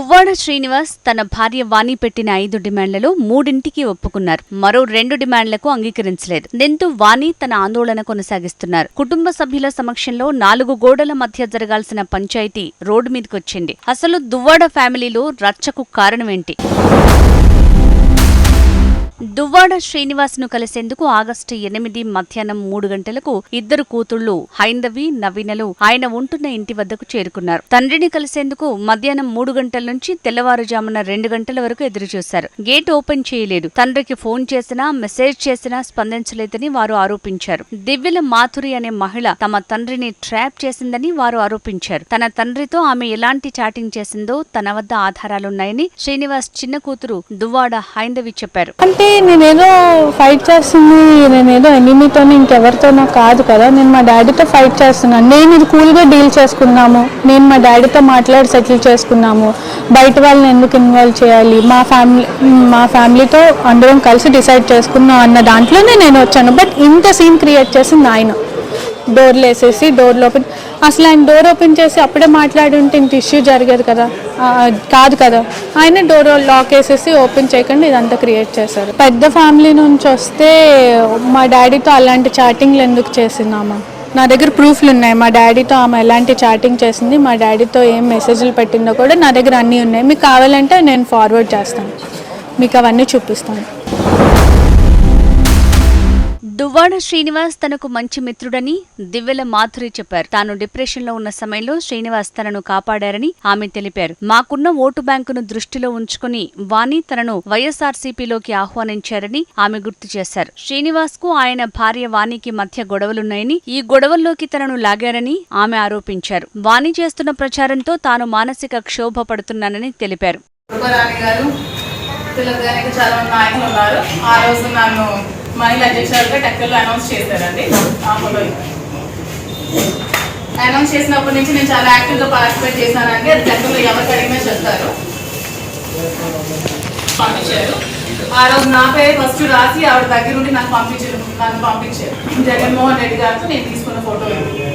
దువ్వాడ శ్రీనివాస్ తన భార్య వాణి పెట్టిన ఐదు డిమాండ్లలో మూడింటికి ఒప్పుకున్నారు. మరో రెండు డిమాండ్లకు అంగీకరించలేదు. దీంతో వాణి తన ఆందోళన కొనసాగిస్తున్నారు. కుటుంబ సభ్యుల సమక్షంలో నాలుగు గోడల మధ్య జరగాల్సిన పంచాయతీ రోడ్డు మీదకొచ్చింది. అసలు దువ్వాడ ఫ్యామిలీలో రచ్చకు కారణమేంటి? దువ్వాడ శ్రీనివాస్ను కలిసేందుకు ఆగస్టు ఎనిమిది మధ్యాహ్నం మూడు గంటలకు ఇద్దరు కూతుళ్ళు హైందవి నవీనలు ఆయన ఉంటున్న ఇంటి వద్దకు చేరుకున్నారు. తండ్రిని కలిసేందుకు మధ్యాహ్నం మూడు గంటల నుంచి తెల్లవారుజామున రెండు గంటల వరకు ఎదురుచూశారు. గేట్ ఓపెన్ చేయలేదు. తండ్రికి ఫోన్ చేసినా మెసేజ్ చేసినా స్పందించలేదని వారు ఆరోపించారు. దివ్యల మాధురి అనే మహిళ తమ తండ్రిని ట్రాప్ చేసిందని వారు ఆరోపించారు. తన తండ్రితో ఆమె ఎలాంటి చాటింగ్ చేసిందో తన వద్ద ఆధారాలున్నాయని శ్రీనివాస్ చిన్న కూతురు దువ్వాడ హైందవి చెప్పారు. అంటే నేనేదో ఫైట్ చేస్తుంది నేనేదో ఎనిమితో ఇంకెవరితోనో కాదు కదా. నేను మా డాడీతో ఫైట్ చేస్తున్నాను నేను ఇది కూల్గా డీల్ చేసుకున్నాము. నేను మా డాడీతో మాట్లాడి సెటిల్ చేసుకున్నాము. బయట వాళ్ళని ఎందుకు ఇన్వాల్వ్ చేయాలి? మా ఫ్యామిలీ మా ఫ్యామిలీతో అందరం కలిసి డిసైడ్ చేసుకున్నాం అన్న దాంట్లోనే నేను వచ్చాను. బట్ ఇంత సీన్ క్రియేట్ చేసింది ఆయన. డోర్లు వేసేసి డోర్లు ఓపెన్ అసలు ఆయన డోర్ ఓపెన్ చేసి అప్పుడే మాట్లాడి ఉంటే ఇంత ఇష్యూ జరిగేది కదా. కాదు కదా. ఆయన డోర్ లాక్ వేసేసి ఓపెన్ చేయకుండా ఇదంతా క్రియేట్ చేశారు. పెద్ద ఫ్యామిలీ నుంచి వస్తే మా డాడీతో అలాంటి చాటింగ్లు ఎందుకు చేసిందామా నా దగ్గర ప్రూఫ్లు ఉన్నాయి. మా డాడీతో ఆమె ఎలాంటి చాటింగ్ చేసింది మా డాడీతో ఏం మెసేజ్లు పెట్టిందో కూడా నా దగ్గర అన్నీ ఉన్నాయి. మీకు కావాలంటే నేను ఫార్వర్డ్ చేస్తాను. మీకు అవన్నీ చూపిస్తాను. దువ్వాడ శ్రీనివాస్ తనకు మంచి మిత్రుడని దివ్యల మాధురి చెప్పారు. తాను డిప్రెషన్లో ఉన్న సమయంలో శ్రీనివాస్ తనను కాపాడారని ఆమె తెలిపారు. మాకున్న ఓటు బ్యాంకును దృష్టిలో ఉంచుకుని వాణి తనను వైఎస్ఆర్సీపీలోకి ఆహ్వానించారని ఆమె గుర్తు చేశారు. శ్రీనివాస్కు ఆయన భార్య వాణికి మధ్య గొడవలున్నాయని ఈ గొడవల్లోకి తనను లాగారని ఆమె ఆరోపించారు. వాణి చేస్తున్న ప్రచారంతో తాను మానసిక క్షోభ పడుతున్నానని తెలిపారు. గారు తెలంగాణకి చాలా నాయకులు ఉన్నారు. ఆ రోజు నన్ను మహిళా అధ్యక్షులుగా టెక్కల్లో అనౌన్స్ చేశారండి. ఆ అనౌన్స్ చేసినప్పటి నుంచి నేను చాలా యాక్టివ్గా పార్టిసిపేట్ చేశానండి. అది టెక్కల్లో ఎవరికి అడిగినా చెప్తారు. పంపించారు. ఆ రోజు నా పేరు ఫస్ట్ రాసి ఆవిడ దగ్గర నుండి నాకు పంపించారు. నన్ను పంపించారు. జగన్మోహన్ రెడ్డి గారితో నేను తీసుకున్న ఫోటో ఇది.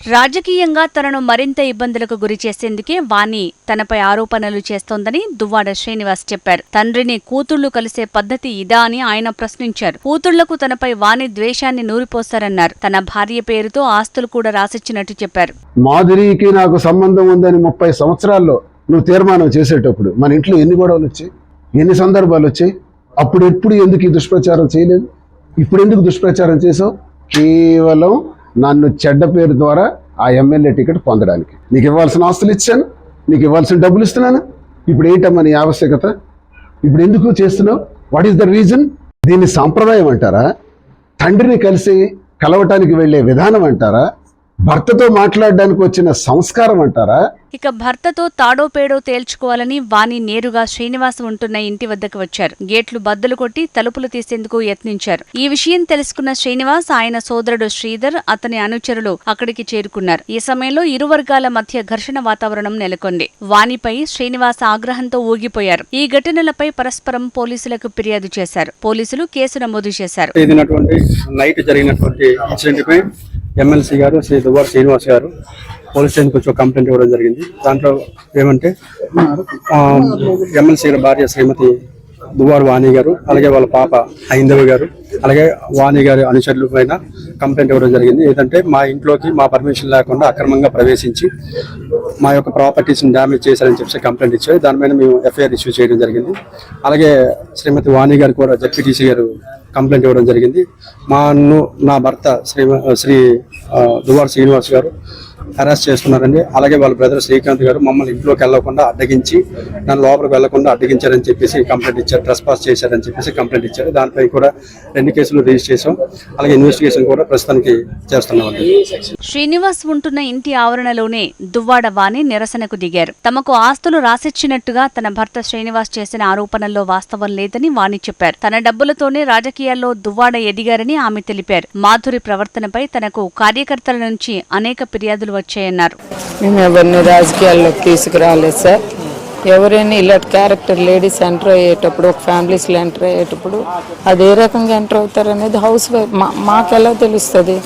రాజకీయంగా తనను మరింత ఇబ్బందులకు గురి చేసేందుకే వాణి తనపై ఆరోపణలు చేస్తోందని దువ్వాడ శ్రీనివాస్ చెప్పారు. తండ్రిని కూతుళ్ళు కలిసే పద్ధతి ఇదా అని ఆయన ప్రశ్నించారు. కూతుళ్ళకు తనపై వాణి ద్వేషాన్ని నూరిపోస్తారన్నారు. తన భార్య పేరుతో ఆస్తులు కూడా రాసిచ్చినట్టు చెప్పారు. మాధురికి నాకు సంబంధం ఉందని ముప్పై సంవత్సరాల్లో నువ్వు తీర్మానం చేసేటప్పుడు మన ఇంట్లో ఎన్ని గొడవలు వచ్చాయి? ఎన్ని సందర్భాలు వచ్చాయి? అప్పుడు ఎప్పుడు ఎందుకు ఈ దుష్ప్రచారం చేయలేదు? ఇప్పుడు ఎందుకు దుష్ప్రచారం చేసావు కేవలం నన్ను చెడ్డ పేరు ద్వారా ఆ ఎమ్మెల్యే టికెట్ పొందడానికి. నీకు ఇవ్వాల్సిన ఆస్తులు ఇచ్చాను. నీకు ఇవ్వాల్సిన డబ్బులు ఇస్తున్నాను. ఇప్పుడు ఏంటమ్మా నీ ఆవశ్యకత? ఇప్పుడు ఎందుకు చేస్తున్నావు? వాట్ ఈస్ ద రీజన్ దీన్ని సాంప్రదాయం అంటారా? తండ్రిని కలిసి కలవటానికి వెళ్ళే విధానం అంటారా? భర్తతో మాట్లాడడానికి వచ్చిన సంస్కారం అంటారా? ఇక భర్తతో తాడో పేడో తేల్చుకోవాలని వాణి నేరుగా శ్రీనివాస్ ఉంటున్న ఇంటి వద్దకు వచ్చారు. గేట్లు బద్దలు కొట్టి తలుపులు తీసేందుకు యత్నించారు. ఈ విషయం తెలుసుకున్న శ్రీనివాస్ ఆయన సోదరుడు శ్రీధర్ అతని అనుచరులు అక్కడికి చేరుకున్నారు. ఈ సమయంలో ఇరు వర్గాల మధ్య ఘర్షణ వాతావరణం నెలకొంది. వాణిపై శ్రీనివాస్ ఆగ్రహంతో ఊగిపోయారు. ఈ ఘటనలపై పరస్పరం పోలీసులకు ఫిర్యాదు చేశారు. పోలీసులు కేసు నమోదు చేశారు. జరిగినటువంటి నైట్ జరిగినటువంటి ఇన్సిడెంట్ పై ఎమ్మెల్సీ గారు శ్రీ దువ్వార్ శ్రీనివాస్ గారు పోలీస్ స్టేషన్కి వచ్చి ఒక కంప్లైంట్ ఇవ్వడం జరిగింది. దాంట్లో ఏమంటే ఎమ్మెల్సీ గారి భార్య శ్రీమతి దువ్వార్ వాణి గారు అలాగే వాళ్ళ పాప హైందవి గారు అలాగే వాణి గారి అనుచరుల పైన కంప్లైంట్ ఇవ్వడం జరిగింది. ఏంటంటే మా ఇంట్లోకి మా పర్మిషన్ లేకుండా అక్రమంగా ప్రవేశించి మా యొక్క ప్రాపర్టీస్ని డ్యామేజ్ చేశారని చెప్పి కంప్లైంట్ ఇచ్చారు. దానిపైన మేము ఎఫ్ఐఆర్ ఇష్యూ చేయడం జరిగింది. అలాగే శ్రీమతి వాణి గారు కూడా జడ్పీటీసీ గారు కంప్లైంట్ ఇవ్వడం జరిగింది. మా నా భర్త శ్రీ శ్రీ ఆ, శ్రీనివాస్ గారు అరెస్ట్ చేస్తున్నారండి. అలాగే వాళ్ళ బ్రదర్ శ్రీకాంత్ గారు మమ్మల్ని ఇంట్లోకి వెళ్ళకుండా అడ్డగించి నన్ను లోపలికి వెళ్ళకుండా అడ్డగించారని చెప్పేసి కంప్లైంట్ ఇచ్చారు. ట్రెస్ పాస్ చేశారని చెప్పేసి కంప్లైంట్ ఇచ్చారు. దానిపై కూడా రెండు కేసులు రిజిస్టర్ చేశాం. అలాగే ఇన్వెస్టిగేషన్ కూడా ప్రస్తుతానికి చేస్తున్నామండి. శ్రీనివాస్ ఉంటున్న ఇంటి ఆవరణలోనే దువ్వాడ వాణి నిరసనకు దిగారు. తమకు ఆస్తులు రాసిచ్చినట్టుగా తన భర్త శ్రీనివాస్ చేసిన ఆరోపణల్లో వాస్తవం లేదని వాణి చెప్పారు. తన డబ్బులతోనే రాజకీయాల్లో దువ్వాడ ఎదిగారని ఆమె తెలిపారు. మాధురి ప్రవర్తనపై తనకు కార్యకర్తల నుంచి అనేక ఫిర్యాదులు వచ్చాయన్నారు. మేము ఎవరిని రాజకీయాల్లోకి తీసుకురాలేదు సార్. ఎవరైనా ఇలాంటి క్యారెక్టర్ లేడీస్ ఎంటర్ అయ్యేటప్పుడు ఒక ఫ్యామిలీస్లో ఎంటర్ అయ్యేటప్పుడు అది ఏ రకంగా ఎంటర్ అవుతారు అనేది హౌస్ వైఫ్ మా మాకు ఎలా తెలుస్తుంది?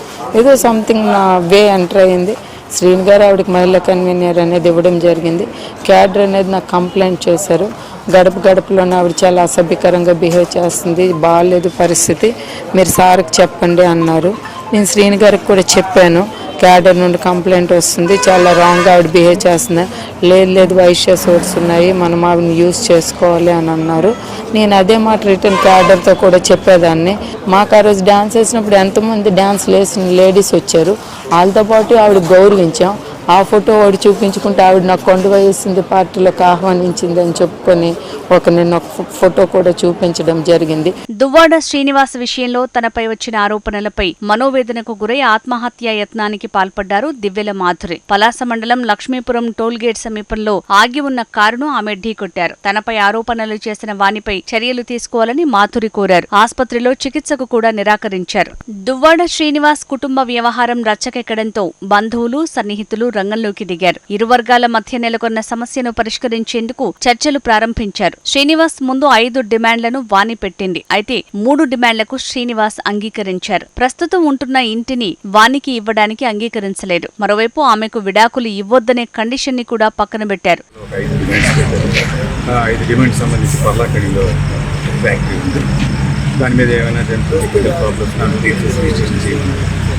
ఏదో సంథింగ్ నా వే ఎంటర్ అయింది శ్రీని గారు ఆవిడకి మహిళా కన్వీనర్ అనేది ఇవ్వడం జరిగింది. క్యాడర్ అనేది నాకు కంప్లైంట్ చేశారు. గడప గడపలోనే ఆవిడ చాలా అసభ్యకరంగా బిహేవ్ చేస్తుంది. బాగాలేదు పరిస్థితి. మీరు సార్కి చెప్పండి అన్నారు. నేను శ్రీని గారికి కూడా చెప్పాను. క్యాడర్ నుండి కంప్లైంట్ వస్తుంది. చాలా రాంగ్గా ఆవిడ బిహేవ్ చేస్తుంది. లేదు లేదు వైశ్య సోర్స్ ఉన్నాయి. మనం ఆవిడని యూజ్ చేసుకోవాలి అని అన్నారు. నేను అదే మాట రిటర్న్ క్యాడర్తో కూడా చెప్పేదాన్ని. మాకు ఆ రోజు డ్యాన్స్ వేసినప్పుడు ఎంతమంది డ్యాన్స్ వేసిన లేడీస్ వచ్చారు. వాళ్ళతో పాటు ఆవిడ గౌరవించాం. ఆ ఫోటో వాడు చూపించుకుంటే ఆవిడ నాకు కొండ వేసింది పార్టీలోకి ఆహ్వానించింది అని చెప్పుకొని ఒక నిన్న ఒక ఫోటో కూడా చూపించడం జరిగింది. దువ్వాడ శ్రీనివాస్ విషయంలో తనపై వచ్చిన ఆరోపణలపై మనోవేదనకు గురై ఆత్మహత్య యత్నానికి పాల్పడ్డారు దివ్యల మాధురి. పలాస మండలం లక్ష్మీపురం టోల్ గేట్ సమీపంలో ఆగి ఉన్న కారును ఆమె ఢీకొట్టారు. తనపై ఆరోపణలు చేసిన వానిపై చర్యలు తీసుకోవాలని మాధురి కోరారు. ఆసుపత్రిలో చికిత్సకు కూడా నిరాకరించారు. దువ్వాడ శ్రీనివాస్ కుటుంబ వ్యవహారం రచ్చకెక్కడంతో బంధువులు సన్నిహితులు రంగంలోకి దిగారు. ఇరు వర్గాల మధ్య నెలకొన్న సమస్యను పరిష్కరించేందుకు చర్చలు ప్రారంభించారు. శ్రీనివాస్ ముందు ఐదు డిమాండ్లను వాణి పెట్టింది. అయితే మూడు డిమాండ్లకు శ్రీనివాస్ అంగీకరించారు. ప్రస్తుతం ఉంటున్న ఇంటిని వానికి ఇవ్వడానికి అంగీకరించలేదు. మరోవైపు ఆమెకు విడాకులు ఇవ్వొద్దనే కండిషన్ని కూడా పక్కన పెట్టారు. దాని మీద ఏమైనా ప్రాబ్లమ్స్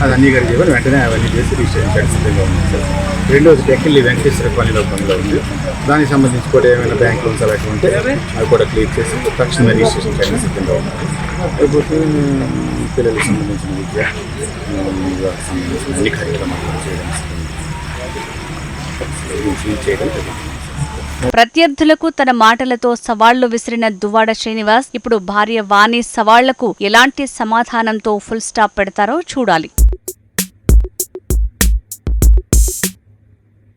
అది అన్ని గారికి చెప్పారు వెంటనే అవన్నీ చేసి రిజిస్ట్రేషన్ చేయడం సిద్ధంగా ఉంది. సార్ రెండోది టెక్కిల్లి వెంకటేశ్వర కాలనీలో పనిలో ఉంది. దానికి సంబంధించి కూడా ఏమైనా బ్యాంక్ లోన్స్ అలాంటివి ఉంటే అవి కూడా క్లియర్ చేసి తక్షణమే రిజిస్ట్రేషన్ చేయడం సిద్ధంగా ఉన్నారు లేకపోతే పిల్లలకు సంబంధించిన విద్య సంబంధించిన అన్ని కార్యక్రమాలు చేయడం చేయడం జరిగింది ప్రత్యర్థులకు తన మాటలతో సవాళ్ళు విసిరిన దువ్వాడ శ్రీనివాస్ ఇప్పుడు భార్య వాణి సవాళ్ళకు ఎలాంటి సమాధానంతో ఫుల్ స్టాప్ పెడతారో చూడాలి. thank you